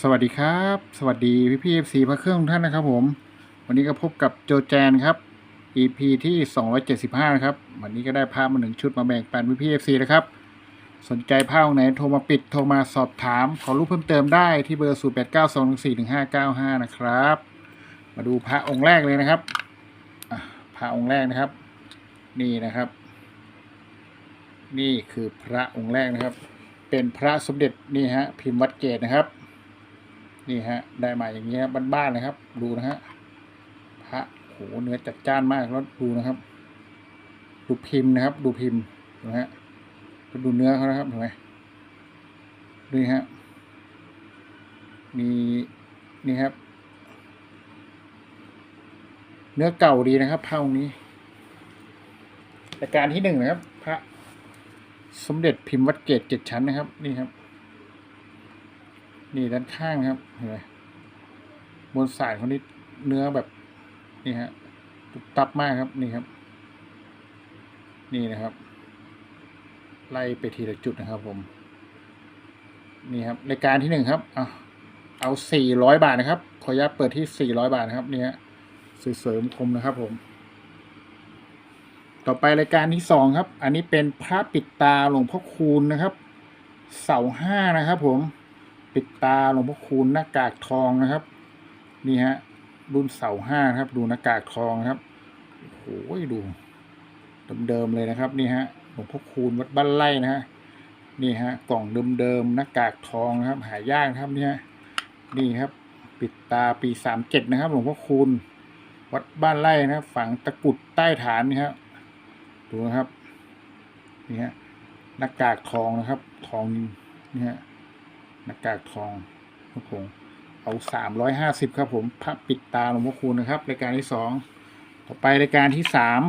สวัสดีครับ สวัสดีพี่พี่เอฟซีพระเครื่องทุกท่านนะครับผม วันนี้ก็พบกับโจแจนครับ EP ที่ 275นะครับ วันนี้ก็ได้ภาพมาหนึ่งชุดมาแบ่งปันพี่พี่เอฟซีนะครับ สนใจภาพไหนโทรมาปิดโทรมาสอบถาม ขอรูปเพิ่มเติมได้ที่เบอร์ 0 8 9 2 4 1 5 9 5 นะครับ มาดูพระองค์แรกเลยนะครับพระองค์แรกนะครับ นี่นะครับ นี่คือพระองค์แรกนะครับ เป็นพระสมเด็จนี่ฮะพิมพ์วัดเกตนะครับ นี่ฮะ ได้มาอย่างนี้ครับบ้านๆนะครับ ดูนะฮะพระโหเนื้อจัดจ้านมากแล้วดูนะครับ ดูพิมพ์นะครับ ดูพิมพ์นะฮะดูเนื้อเขานะครับเห็นไหมดูนี่ฮะมีนี่ครับ เนื้อเก่าดีนะครับพระองค์นี้รายการที่หนึ่งนะครับ พระ สมเด็จพิมพ์วัดเกตเจ็ดชั้นนะครับ นี่ครับ นี่ด้านข้างนะครับเห็นไหมบนสายเขานี่เนื้อแบบนี่ฮะตุบตับมากครับนี่ครับ นี่นะครับ ไล่ไปทีละจุดนะครับผม นี่ครับรายการที่หนึ่งครับเอาเอาสี่ร้อยบาทนะครับ ขออนุญาตเปิดที่สี่ร้อยบาทนะครับนี่ฮะสวยๆคมนะครับผม ต่อไปรายการที่สองครับ อันนี้เป็นพระปิดตาหลวงพ่อคูณนะครับ เสาห้านะครับผม ปิดตาหลวงพ่อคูณหน้ากากทองนะครับ นี่ฮะ รุ่นเสาห้าครับ ดูหน้ากากทองครับโอ้โหดูเดิมๆเลยนะครับ นี่ฮะหลวงพ่อคูณวัดบ้านไร่นะฮะนี่ฮะ กล่องเดิมๆหน้ากากทองนะครับ หายากครับเนี่ยนี่ครับ ปิดตาปีสามเจ็ดนะครับ หลวงพ่อคูณวัดบ้านไร่นะครับฝังตะกุดใต้ฐานนี่ครับดูนะครับนี่ฮะหน้ากากทองนะครับ ทองนี่ฮะ หน้ากากทองครับผมเอาสามร้อยห้าสิบครับผมพระปิดตาหลวงพ่อคูณนะครับ รายการที่สองต่อไปรายการที่สาม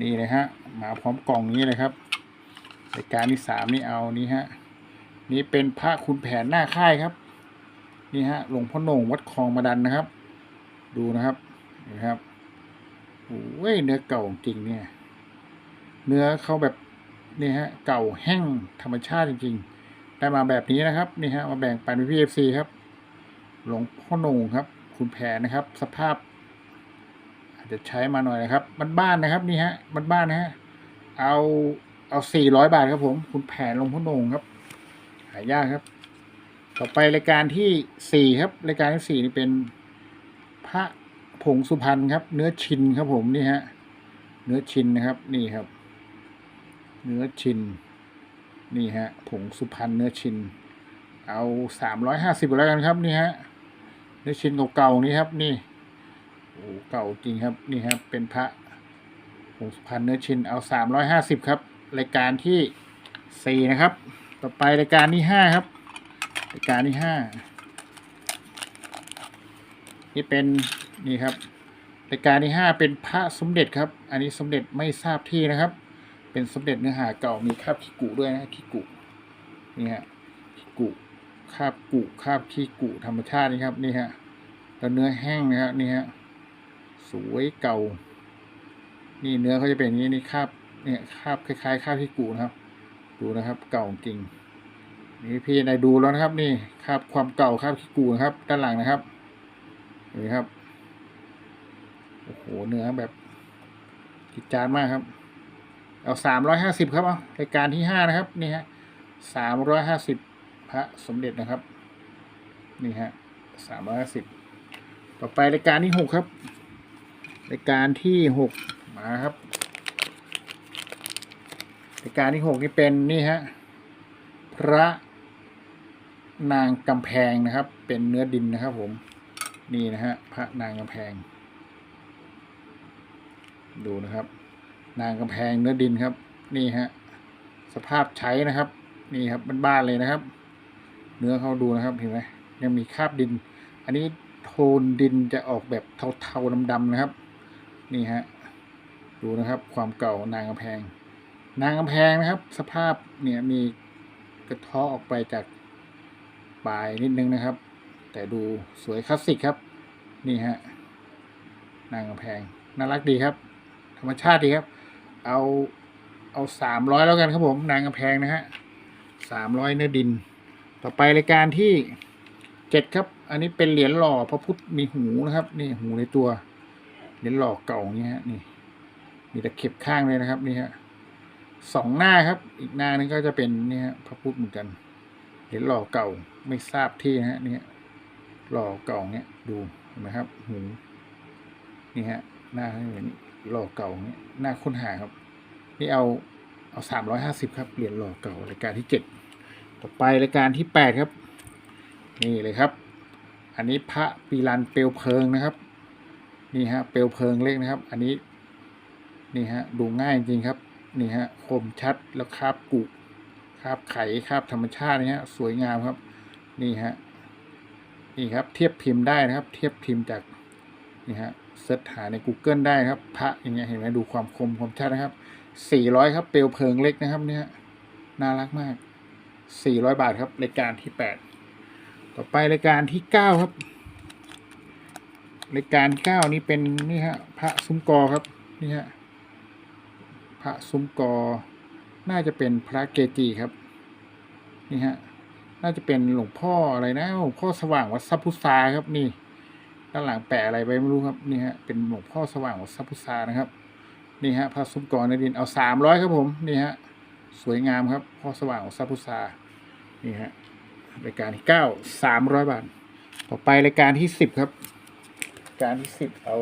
นี่เลยฮะมาพร้อมกล่องนี้เลยครับรายการที่สามนี่เอานี่ฮะนี่เป็นพระคุณแผนหน้าค่ายครับ นี่ฮะหลวงพ่อโหน่งวัดคลองมาดันนะครับ ดูนะครับนี่ครับโอ้ยเนื้อเก่าจริงเนี่ย เนื้อเขาแบบนี่ฮะ เก่าแห้งธรรมชาติจริงๆ ได้มาแบบนี้นะครับนี่ฮะมาแบ่งปันพี่เอฟซีครับ หลวงพ่อหนงครับ คุณแผนนะครับ สภาพ อาจจะใช้มาหน่อยนะครับบ้านนะครับนี่ฮะบ้านนะฮะเอาเอาสี่ร้อยบาทครับผม คุณแผนหลวงพ่อหนงครับ หายากครับ ต่อไปรายการที่สี่ครับ รายการที่สี่นี่เป็นพระผงสุพรรณครับ เนื้อชินครับผมนี่ฮะเนื้อชินนะครับ นี่ครับ เนื้อชิน นี่ฮะผงสุพรรณเนื้อชิน เอาสามร้อยห้าสิบแล้วกันครับนี่ฮะเนื้อชินเก่าๆนี่ครับนี่โอ้เก่าจริงครับนี่ครับเป็นพระผงสุพรรณเนื้อชินเอาสามร้อยห้าสิบครับ รายการที่สี่นะครับ ต่อไปรายการที่ห้าครับ รายการที่ห้านี่เป็นนี่ครับรายการที่ห้าเป็นพระสมเด็จครับ อันนี้สมเด็จไม่ทราบที่นะครับ เป็นสมเด็จเนื้อหาเก่ามีคาบขี้กุด้วยนะขี้กุนี่ฮะขี้กุคาบกุคาบขี้กุธรรมชาตินี่ครับนี่ฮะแล้วเนื้อแห้งนะครับนี่ฮะสวยเก่า นี่เนื้อเขาจะเป็นอย่างนี้นี่คาบเนี่ยคาบคล้ายๆคาบขี้กุนะครับ ดูนะครับ เก่าจริงนี่พี่นายดูแล้วนะครับ นี่คาบความเก่าคาบขี้กุนะครับ ด้านหลังนะครับนี่ครับโอ้โหเนื้อแบบจิจานมากครับ เอาสามร้อยห้าสิบครับเอารายการที่ห้านะครับนี่ฮะสามร้อยห้าสิบพระสมเด็จนะครับ นี่ฮะสามร้อยห้าสิบต่อไปรายการที่หกครับ รายการที่หกมาครับรายการที่หกนี่เป็นนี่ฮะพระนางกำแพงนะครับ เป็นเนื้อดินนะครับ ผมนี่นะฮะพระนางกำแพง ดูนะครับ นางกำแพงเนื้อดินครับ นี่ฮะสภาพใช้นะครับ นี่ครับบ้านๆเลยนะครับ เนื้อเขาดูนะครับเห็นไหมยังมีคราบดิน อันนี้โทนดินจะออกแบบเทาๆดำๆนะครับ นี่ฮะดูนะครับ ความเก่านางกำแพง นางกำแพงนะครับ สภาพเนี่ยมีกระเทาะออกไปจากปลายนิดนึงนะครับ แต่ดูสวยคลาสสิกครับ นี่ฮะนางกำแพงน่ารักดีครับ ธรรมชาติดีครับ เอาเอาสามร้อยแล้วกันครับผมนางกำแพงนะฮะสามร้อยเนื้อดิน ต่อไปรายการที่เจ็ดครับ อันนี้เป็นเหรียญหล่อพระพุทธมีหูนะครับ นี่หูในตัวเหรียญหล่อเก่าอย่างเงี้ยฮะนี่ มีตะเข็บข้างเลยนะครับนี่ฮะสองหน้าครับ อีกหน้านึงก็จะเป็นนี่ฮะพระพุทธเหมือนกันเหรียญหล่อเก่าไม่ทราบที่นะฮะนี่ฮะหล่อเก่าเนี้ยดูเห็นไหมครับหูนี่ฮะหน้าเหมือน หล่อเก่าเนี้ยหน้าค้นหาครับ นี่เอาเอาสามร้อยห้าสิบครับเหรียญหล่อเก่ารายการที่เจ็ดต่อไปรายการที่แปดครับ นี่เลยครับ อันนี้พระปีรันเปลวเพลิงนะครับ นี่ฮะเปลวเพลิงเล็กนะครับ อันนี้นี่ฮะดูง่ายจริงครับนี่ฮะคมชัดแล้วคาบกุคาบไข่คาบธรรมชาตินี่ฮะสวยงามครับ นี่ฮะนี่ครับเทียบพิมพ์ได้นะครับ เทียบพิมพ์จากนี่ฮะ เสิร์ชหาใน Google ได้ครับ พระอย่างเงี้ยเห็นไหมดูความคมความชัดนะครับสี่ร้อยครับเปลวเพลิงเล็กนะครับเนี่ยน่ารักมากสี่ร้อยบาทครับรายการที่แปดต่อไปรายการที่เก้าครับรายการเก้านี้เป็นนี่ฮะพระซุ้มกอครับนี่ฮะพระซุ้มกอ น่าจะเป็นพระเกจิครับนี่ฮะน่าจะเป็นหลวงพ่ออะไรนะหลวงพ่อสว่างวัดสัพพุทราครับนี่ ด้านหลังแปะอะไรไว้ไม่รู้ครับนี่ฮะเป็นหลวงพ่อสว่างวัดสัพพุทรานะครับนี่ฮะพระซุ้มกอในดินเอาสามร้อยครับผมนี่ฮะสวยงามครับพ่อสว่างวัดสัพพุทรานี่ฮะรายการที่เก้าสามร้อยบาท ต่อไปรายการที่สิบครับรายการที่สิบเอา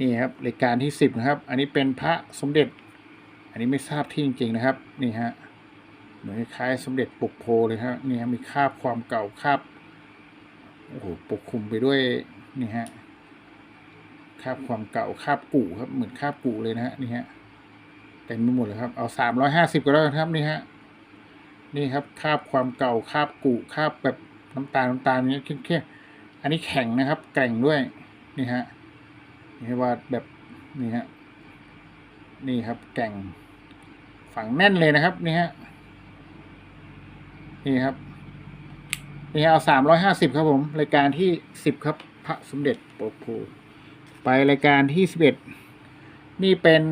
นี่ครับรายการที่สิบนะครับ อันนี้เป็นพระสมเด็จ อันนี้ไม่ทราบที่จริง ๆ นะครับ นี่ฮะ เหมือนคล้ายสมเด็จปกโพเลยครับนี่ฮะมีคาบความเก่าคาบโอ้โหปกคลุมไปด้วยนี่ฮะคาบความเก่าคาบกู่ครับเหมือนคาบกู่เลยนะฮะนี่ฮะเต็มไปหมดเลยครับเอาสามร้อยห้าสิบก็แล้วกันครับนี่ฮะนี่ครับคาบความเก่าคาบกุคาบแบบน้ำตาลน้ำตาลนี้เข้มๆอันนี้แข็งนะครับแกร่งด้วยนี่ฮะนี่ว่าแบบนี่ฮะนี่ครับแก่งฝังแน่นเลยนะครับนี่ฮะ นี่ครับ นี่เอาสามร้อยห้าสิบครับผม รายการที่สิบครับ พระสมเด็จโปกโพไปรายการที่สิบเอ็ดนี่เป็น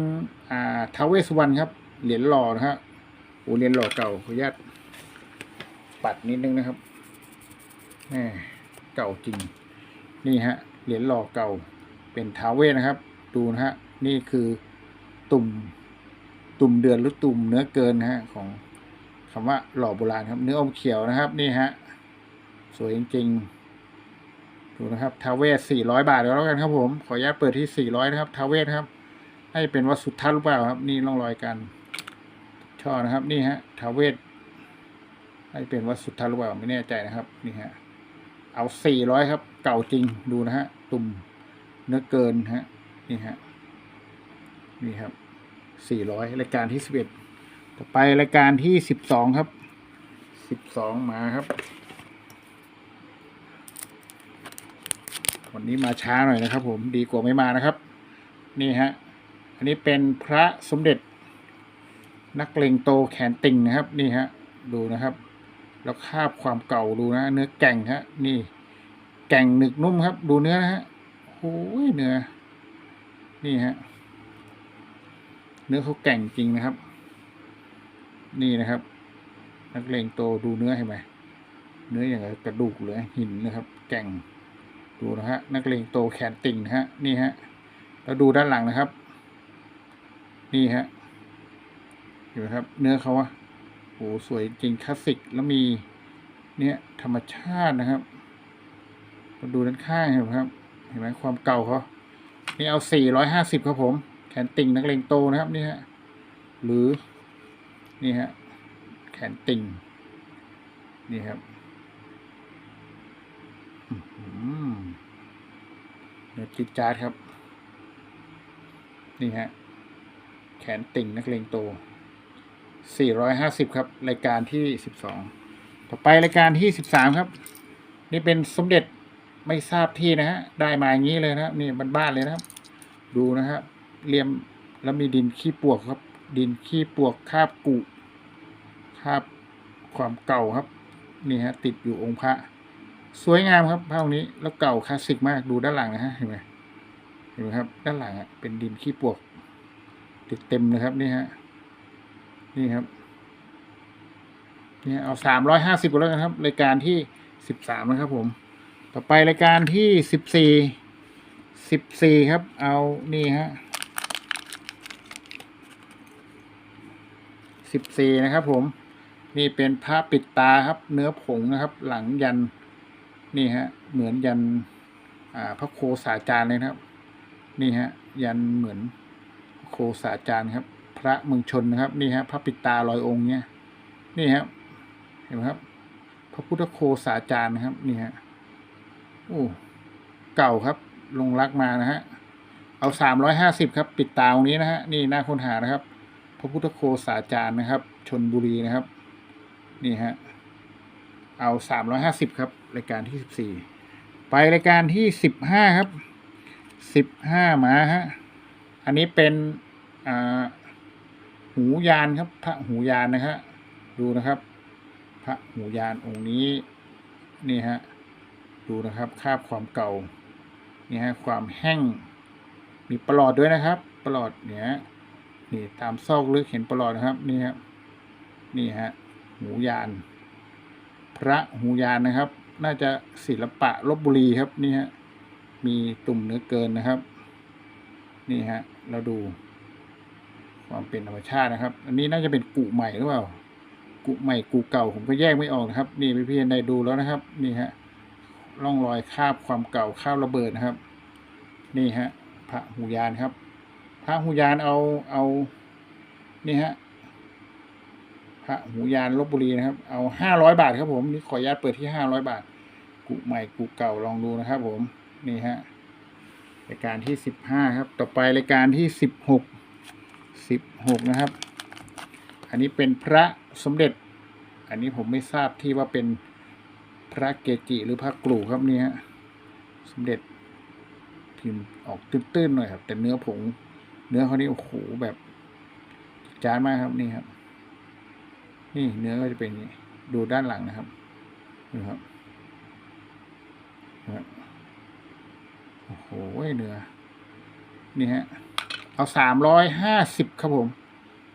อ่าทาวเวสสุวรรณครับ เหรียญหล่อนะฮะโอ้เหรียญหล่อเก่าขออนุญาตปัดนิดนึงนะครับแหมเก่าจริง นี่ฮะ เหรียญหล่อเก่า เป็นทาวเวสนะครับ ดูนะฮะ นี่คือตุ่ม ตุ่มเดือนหรือตุ่มเนื้อเกินนะฮะของ คำว่าหล่อโบราณครับ เนื้ออมเขียวนะครับนี่ฮะสวยจริงๆดูนะครับทาเวสสี่ร้อยบาทแล้วกันครับผม ขออนุญาตเปิดที่สี่ร้อยนะครับทาเวสครับ ให้เป็นวัดสุทัศน์หรือเปล่าครับ นี่ร่องรอยกันช่อนะครับ นี่ฮะทาเวสให้เป็นวัดสุทัศน์หรือเปล่าไม่แน่ใจนะครับ นี่ฮะเอาสี่ร้อยครับ เก่าจริงดูนะฮะตุ่มเนื้อเกินฮะนี่ฮะนี่ครับสี่ร้อยรายการที่สิบเอ็ด ต่อไปรายการที่สิบสองครับสิบสองมาครับ วันนี้มาช้าหน่อยนะครับ ผมดีกว่าไม่มานะครับ นี่ฮะอันนี้เป็นพระสมเด็จ นักเลงโตแขนติ่งนะครับ นี่ฮะดูนะครับ แล้วคาบความเก่าดูนะ เนื้อแก่งฮะนี่ แก่งหนึกนุ่มครับ ดูเนื้อนะฮะโอ้ยเนื้อนี่ฮะเนื้อเขาแก่งจริงนะครับ นี่นะครับ นักเลงโตดูเนื้อเห็นไหมเนื้ออย่างกับกระดูกเลยหินนะครับ แก่งดูนะฮะนักเลงโตแขนติ่งนะฮะนี่ฮะแล้วดูด้านหลังนะครับ นี่ฮะเห็นไหมครับ เนื้อเขาอะโอ้สวยจริงคลาสสิกแล้วมีเนี่ยธรรมชาตินะครับมาดูด้านข้างเห็นไหมครับ เห็นไหมความเก่าเขานี่เอาสี่ร้อยห้าสิบครับผม แขนติ่งนักเลงโตนะครับนี่ฮะหรือ นี่ฮะแขนติ่ง นี่ครับอื้อหือเนื้อจิดจาดครับ นี่ฮะแขนติ่งนักเลงโต 450 ครับ รายการที่ 12 ต่อไปรายการที่ 13 ครับ นี่เป็นสมเด็จไม่ทราบที่นะฮะ ได้มาอย่างนี้เลยนะครับนี่บ้านๆเลยนะครับ ดูนะครับเรียมแล้วมีดินขี้ปวกครับ ดินขี้ปวกคาบกุคาบความเก่าครับ นี่ฮะ ติดอยู่องค์พระ สวยงามครับพระองค์นี้แล้วเก่าคลาสสิกมากดูด้านหลังนะฮะเห็นไหมเห็นไหมครับ ด้านหลังอะเป็นดินขี้ปวก ติดเต็มเลยครับนี่ฮะนี่ครับเนี่ยเอาสามร้อยห้าสิบก็แล้วกันครับรายการที่สิบสามนะครับผม ต่อไปรายการที่สิบสี่สิบสี่ครับ เอานี่ฮะ สิบสี่นะครับ ผม นี่เป็นผ้าปิดตาครับ เนื้อผงนะครับ หลังยันนี่ฮะ เหมือนยันพระโคสาจารย์เลยนะครับ นี่ฮะ ยันเหมือนโคสาจารย์ครับ พระเมืองชนนะครับ นี่ฮะพระปิดตาลอยองค์เนี่ยนี่ครับเห็นไหมครับ พระพุทธโคสาจารย์นะครับ นี่ฮะโอ้เก่าครับ ลงรักมานะฮะเอาสามร้อยห้าสิบครับ ปิดตาองนี้นะฮะนี่หน้าค้นหานะครับ พระพุทธโคสาจารย์นะครับ ชนบุรีนะครับ นี่ฮะ เอาสามร้อยห้าสิบครับ รายการที่สิบสี่ไปรายการที่สิบห้าครับสิบห้ามาฮะ อันนี้เป็นอ่าหูยานครับ พระหูยานนะฮะดูนะครับ พระหูยานองค์นี้นี่ฮะดูนะครับคาบความเก่านี่ฮะความแห้งมีประหลอดด้วยนะครับประหลอดเนี่ย นี่ตามซอกลึกเห็นประหลอดนะครับ นี่ครับนี่ฮะหูยาน พระหูยานนะครับ น่าจะศิลปะลบบุรีครับนี่ฮะมีตุ่มเนื้อเกินนะครับ นี่ฮะเราดู ความเป็นธรรมชาตินะครับ อันนี้น่าจะเป็นกุใหม่หรือเปล่ากุใหม่กุเก่าผมก็แยกไม่ออกนะครับ นี่พี่ๆได้ดูแล้วนะครับ นี่ฮะร่องรอยคราบความเก่าคราบระเบิดนะครับ นี่ฮะพระหูยานครับ ระหูยานเอาเอานี่ฮะพระหูยานลบบุรีนะครับ เอาห้าร้อยบาทครับผมนี่ขออนุญาตเปิดที่ห้าร้อยบาท กุใหม่กุเก่าลองดูนะครับผมนี่ฮะรายการที่สิบห้าครับ ต่อไปรายการที่สิบหกสิบหกนะครับ อันนี้เป็นพระสมเด็จ อันนี้ผมไม่ทราบที่ว่าเป็นพระเกจิหรือพระกรูครับนี่ฮะสมเด็จพิมพ์ออกตื้นๆหน่อยครับ แต่เนื้อผง เนื้อเขานี่โอ้โหแบบจานมากครับนี่ครับ นี่เนื้อก็จะเป็นนี้ดูด้านหลังนะครับนี่ครับนะครับโอ้โหเนื้อนี่ฮะเอาสามร้อยห้าสิบครับผม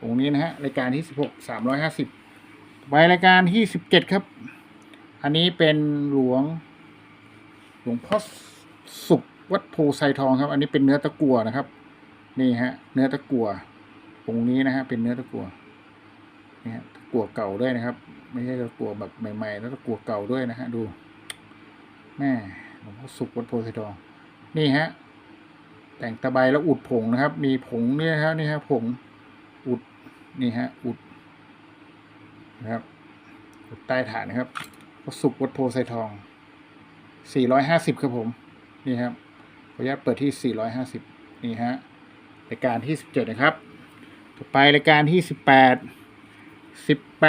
องนี้นะฮะรายการที่สิบหกสามร้อยห้าสิบไปรายการที่สิบเจ็ดครับ อันนี้เป็นหลวง หลวงพ่อสุขวัดโพไซทองครับ อันนี้เป็นเนื้อตะกั่วนะครับ นี่ฮะ เนื้อตะกั่วองค์นี้นะฮะเป็นเนื้อตะกั่วนี่ฮะตะกั่วเก่าด้วยนะครับ ไม่ใช่ตะกั่วแบบใหม่ๆ แล้วตะกั่วเก่าด้วยนะฮะดูแม่หลวงพ่อสุขวัดโพไซทองนี่ฮะแต่งตะไบแล้วอุดผงนะครับ มีผงเนี่ยครับนี่ฮะผงอุดนี่ฮะอุดนะครับอุดใต้ฐานนะครับพระสุกวัดโพไซทอง 450 ครับผม นี่ครับขออนุญาตเปิดที่ 450 นี่ฮะ รายการที่ 17 นะครับ ต่อไปรายการที่ 18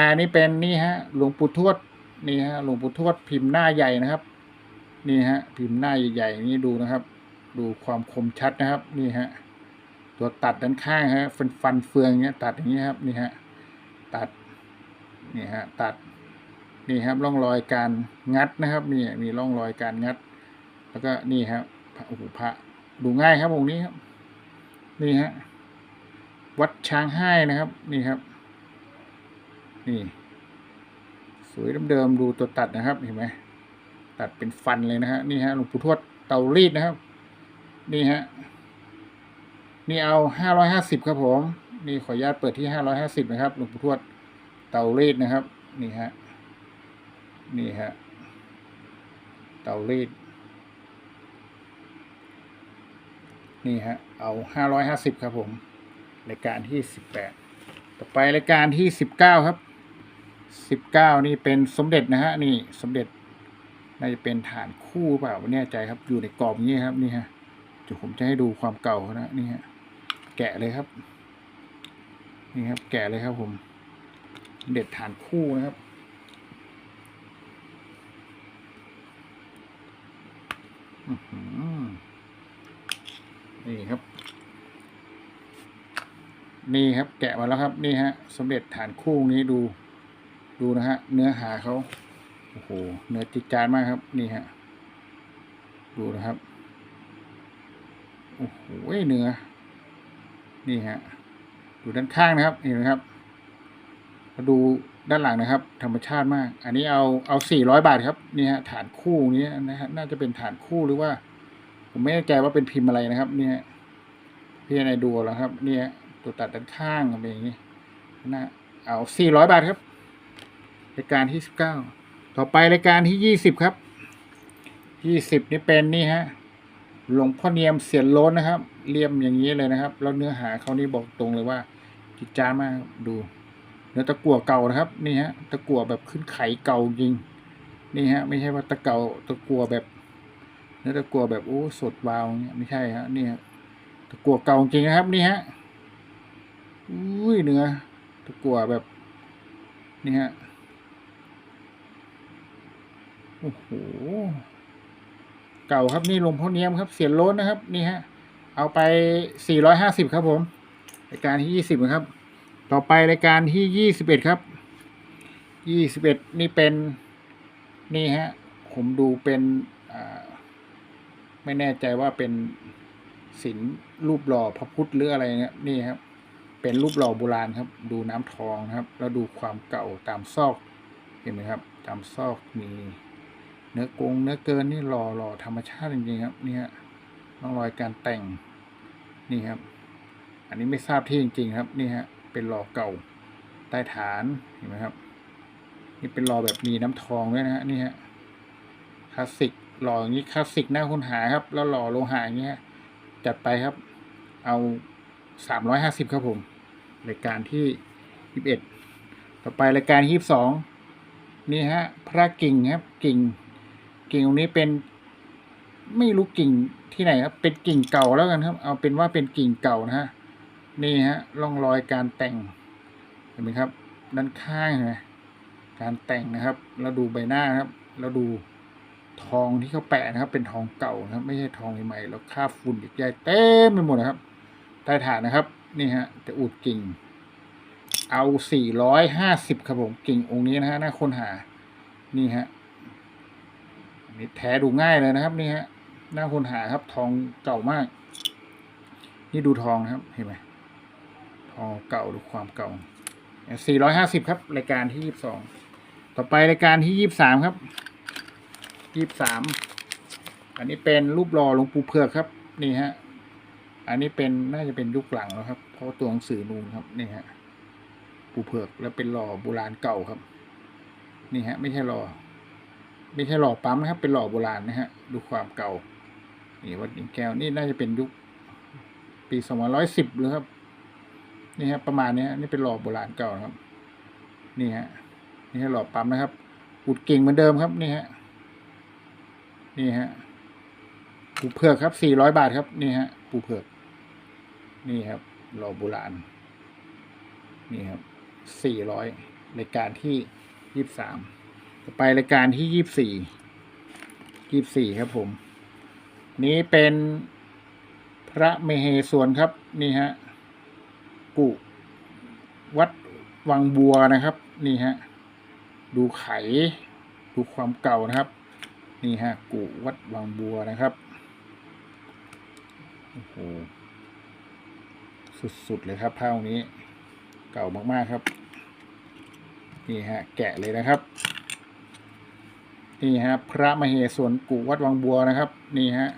18 นี่เป็นนี่ฮะหลวงปู่ทวดนี่ฮะหลวงปู่ทวดพิมพ์หน้าใหญ่นะครับ นี่ฮะพิมพ์หน้าใหญ่ๆนี่ดูนะครับ ดูความคมชัดนะครับนี่ฮะตัวตัดด้านข้างฮะฟันฟันเฟืองเนี้ยตัดอย่างนี้ครับนี่ฮะตัดนี่ฮะตัดนี่ครับร่องรอยการงัดนะครับนี่มีร่องรอยการงัด แล้วก็นี่ครับพระโอ้โหพระดูง่ายครับองค์นี้ครับ นี่ฮะวัดช้างให้นะครับ นี่ครับ นี่ สวยเดิมๆดูตัวตัดนะครับเห็นไหมตัดเป็นฟันเลยนะฮะนี่ฮะหลวงปู่ทวดเตารีดนะครับ นี่ฮะนี่เอาห้าร้อยห้าสิบครับผม นี่ขออนุญาตเปิดที่ห้าร้อยห้าสิบนะครับหลวงปู่ทวดเตารีดนะครับ นี่ฮะนี่ฮะเตารีด นี่ฮะเอาห้าร้อยห้าสิบครับผมรายการที่สิบแปดต่อไปรายการที่สิบเก้าครับสิบเก้านี่เป็นสมเด็จนะฮะนี่สมเด็จน่าจะเป็นฐานคู่เปล่าไม่แน่ใจครับ อยู่ในกรอบนี้ครับนี่ฮะเดี๋ยวผมจะให้ดูความเก่านะนี่ฮะแกะเลยครับ นี่ครับ แกะเลยครับผมสมเด็จฐานคู่นะครับอือ นี่ครับ นี่ครับแกะมาแล้วครับนี่ฮะสมเด็จฐานคู่นี้ดู ดูนะฮะเนื้อหาเขาโอ้โหเนื้อจิตจานมากครับ นี่ฮะดูนะครับโอ้โหเนื้อนี่ฮะดูด้านข้างนะครับเห็นไหมครับมาดูด้านหลังนะครับ ธรรมชาติมาก อันนี้เอาเอาสี่ร้อยบาทครับนี่ฮะฐานคู่นี้นะฮะน่าจะเป็นฐานคู่หรือว่า ผมไม่แน่ใจว่าเป็นพิมพ์อะไรนะครับ เนี่ยพี่นายดูแล้วครับ เนี่ย ตัวตัดด้านข้างเป็นอย่างนี้นะเอาสี่ร้อยบาทครับรายการที่สิบเก้าต่อไปรายการที่ยี่สิบครับยี่สิบนี่เป็นนี่ฮะหลวงพ่อเนียมเสียนล้นนะครับเลี่ยมอย่างนี้เลยนะครับ แล้วเนื้อหาเขานี่บอกตรงเลยว่าจิตจานมากดูเนื้อตะกั่วเก่านะครับ นี่ฮะตะกั่วแบบขึ้นไข่เก่าจริง นี่ฮะ ไม่ใช่ว่าตะเก่าตะกั่วแบบ เนื้อตะกั่วแบบโอ้สดวาวเนี่ยไม่ใช่ฮะนี่ฮะตะกั่วเก่าจริงนะครับ นี่ฮะอุ้ยเนื้อตะกั่วแบบนี่ฮะโอ้โหเก่าครับนี่ลงพ่อเนียมครับ เสียนโล้นนะครับ นี่ฮะเอาไปสี่ร้อยห้าสิบครับผมรายการที่ยี่สิบครับ ต่อไปรายการที่ยี่สิบเอ็ดครับยี่สิบเอ็ดนี่เป็น นี่ฮะ ผมดูเป็นอ่า ไม่แน่ใจว่าเป็นศิลรูปหล่อพระพุทธหรืออะไรเนี่ยนี่ครับ เป็นรูปหล่อโบราณครับ ดูน้ำทองนะครับ แล้วดูความเก่าตามซอก เห็นไหมครับ ตามซอกมีเนื้อกงเนื้อเกินนี่หล่อหล่อธรรมชาติจริงๆครับนี่ฮะร่องรอยการแต่งนี่ครับ อันนี้ไม่ทราบที่จริง ๆ ครับ นี่ฮะเป็นหล่อเก่าใต้ฐานเห็นไหมครับ นี่เป็นหล่อแบบมีน้ำทองด้วยนะฮะนี่ฮะคลาสสิก หล่ออย่างนี้คลาสสิกน่าค้นหาครับ แล้วหล่อโลหะอย่างเงี้ยจัดไปครับ เอาสามร้อยห้าสิบครับผมรายการที่ยี่สิบเอ็ดต่อไปรายการยี่สิบสองนี่ฮะ พระกิ่งครับ กิ่ง กิ่งตรงนี้เป็น ไม่รู้กิ่งที่ไหนครับ เป็นกิ่งเก่าแล้วกันครับ เอาเป็นว่าเป็นกิ่งเก่านะฮะนี่ฮะร่องรอยการแต่งเห็นไหมครับ ด้านข้างเห็นไหมการแต่งนะครับแล้วดูใบหน้าครับแล้วดู ทองที่เขาแปะนะครับ เป็นทองเก่านะครับ ไม่ใช่ทองใหม่ๆแล้วคราฝุ่นอีกใหญ่เต็มไปหมดนะครับใต้ฐานนะครับ นี่ฮะจะอุดกิ่ง เอาสี่ร้อยห้าสิบครับผมกิ่งองค์นี้นะฮะน่าค้นหา นี่ฮะนี่แท้ดูง่ายเลยนะครับ นี่ฮะหน้าคนหาครับ ทองเก่ามาก นี่ดูทองนะครับเห็นไหมทองเก่าดูความเก่าสี่ร้อยห้าสิบครับ รายการที่ยี่สิบสองต่อไปรายการที่ยี่สิบสามครับ ยี่สิบสามอันนี้เป็นรูปหล่อหลวงปู่เผือกครับ นี่ฮะ อันนี้เป็นน่าจะเป็นยุคหลังแล้วครับ เพราะตัวหนังสือนูนครับนี่ฮะปู่เผือกแล้วเป็นหล่อโบราณเก่าครับ นี่ฮะ ไม่ใช่หล่อไม่ใช่หล่อปั๊มนะครับ เป็นหล่อโบราณนะฮะ ดูความเก่า นี่วัดหญิงแก้วนี่น่าจะเป็นยุค ปีสองพันร้อยสิบหรือครับนี่ฮะประมาณนี้นี่เป็นหล่อโบราณเก่านะครับ นี่ฮะนี่ฮะหล่อปั๊มนะครับอุดเก่งเหมือนเดิมครับนี่ฮะ นี่ฮะปูเผือกครับสี่ร้อยบาทครับนี่ฮะปูเผือกนี่ครับหล่อโบราณนี่ครับสี่ร้อยในการที่ยี่สิบสามต่อไปรายการที่ยี่สี่ยี่สี่ครับผม นี้เป็นพระเมเหสวนครับ นี่ฮะกุวัดวังบัวนะครับ นี่ฮะดูไขดูความเก่านะครับ นี่ฮะกุวัดวังบัวนะครับโอ้โหสุดๆเลยครับภาพนี้ เก่ามากๆครับ นี่ฮะแกะเลยนะครับ นี่ฮะพระมเหสวนกุวัดวังบัวนะครับ นี่ฮะ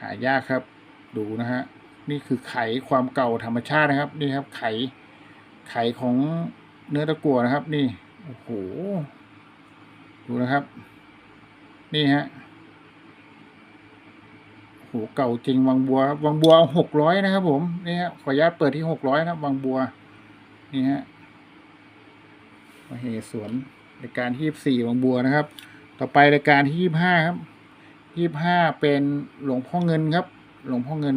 หายากครับ ดูนะฮะนี่คือไขความเก่าธรรมชาตินะครับ นี่ครับ ไขไขของเนื้อตะกั่วนะครับ นี่โอ้โหดูนะครับ นี่ฮะโหเก่าจริงวังบัวครับวังบัวหกร้อยนะครับ ผมนี่ฮะขออนุญาตเปิดที่หกร้อยนะครับ วังบัว นี่ฮะมเหสวนรายการที่ยี่สี่วังบัวนะครับ ต่อไปรายการที่ยี่ห้าครับยี่ห้าเป็นหลวงพ่อเงินครับ หลวงพ่อเงิน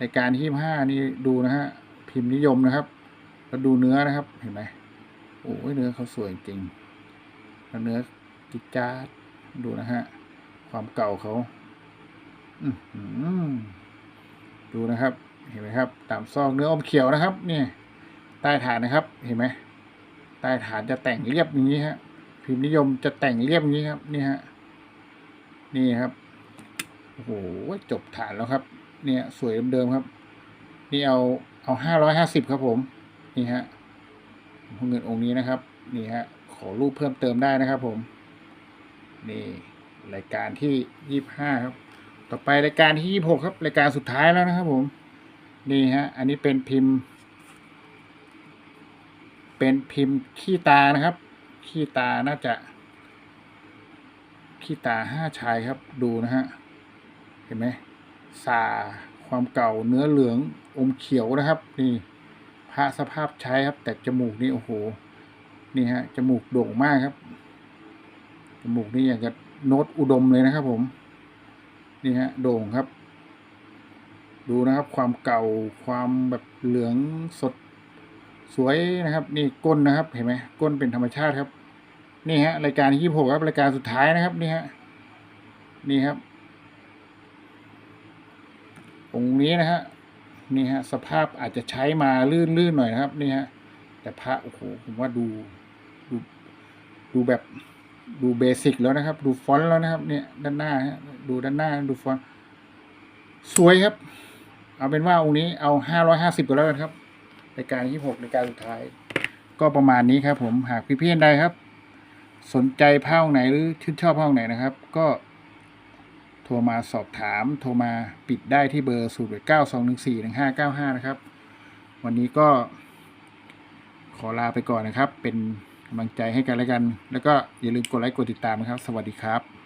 รายการที่ยี่ห้านี่ดูนะฮะพิมพ์นิยมนะครับแล้วดูเนื้อนะครับเห็นไหมโอ้ยเนื้อเขาสวยจริงแล้วเนื้อจิจาด ดูนะฮะ ความเก่าเขาดูนะครับ เห็นไหมครับ ตามซอกเนื้ออมเขียวนะครับ นี่ ใต้ฐานนะครับ เห็นไหมใต้ฐานจะแต่งเรียบอย่างนี้ฮะ พิมพ์นิยมจะแต่งเรียบอย่างนี้ครับ นี่ฮะ นี่ครับโอ้โหจบฐานแล้วครับ เนี่ย สวยเดิมๆครับ นี่เอาเอาห้าร้อยห้าสิบครับผม นี่ฮะเงินองค์นี้นะครับ นี่ฮะ ขอรูปเพิ่มเติมได้นะครับผม นี่รายการที่ยี่ห้าครับ ต่อไปรายการที่ยี่หกครับ รายการสุดท้ายแล้วนะครับ ผม นี่ฮะ อันนี้เป็นพิมพ์ เป็นพิมพ์ขี้ตานะครับ ขี้ตาน่าจะ ขี้ตาห้าชายครับ ดูนะฮะ เห็นไหมสาความเก่าเนื้อเหลืองอมเขียวนะครับ นี่พระสภาพใช้ครับ แต่จมูกนี่โอ้โห นี่ฮะจมูกโด่งมากครับ จมูกนี่อย่างกับโน้ตอุดมเลยนะครับ ผม นี่ฮะโด่งครับ ดูนะครับ ความเก่าความแบบเหลืองสดสวยนะครับ นี่ก้นนะครับเห็นไหมก้นเป็นธรรมชาติครับ นี่ฮะรายการที่ยี่หกครับรายการสุดท้ายนะครับ นี่ฮะนี่ครับองค์นี้นะฮะนี่ฮะสภาพอาจจะใช้มาลื่นๆหน่อยนะครับ นี่ฮะแต่พระโอ้โหผมว่าดูดูดูแบบ ดูเบสิกแล้วนะครับ ดูฟอนต์แล้วนะครับ เนี่ยด้านหน้าฮะดูด้านหน้าดูฟอนต์สวยครับ เอาเป็นว่าองค์นี้เอาห้าร้อยห้าสิบก็แล้วกันครับรายการที่หกรายการสุดท้าย ก็ประมาณนี้ครับ ผมหากพี่เพื่อนใดครับ สนใจผ้าองไหนหรือชื่นชอบผ้าองไหนนะครับ ก็โทรมาสอบถาม โทรมาปิดได้ที่เบอร์ศูนย์เก้าสองหนึ่งสี่หนึ่งห้าเก้าห้านะครับ วันนี้ก็ขอลาไปก่อนนะครับ เป็น กำลังใจให้กันและกัน แล้วก็อย่าลืมกดไลค์กดติดตามนะครับ สวัสดีครับ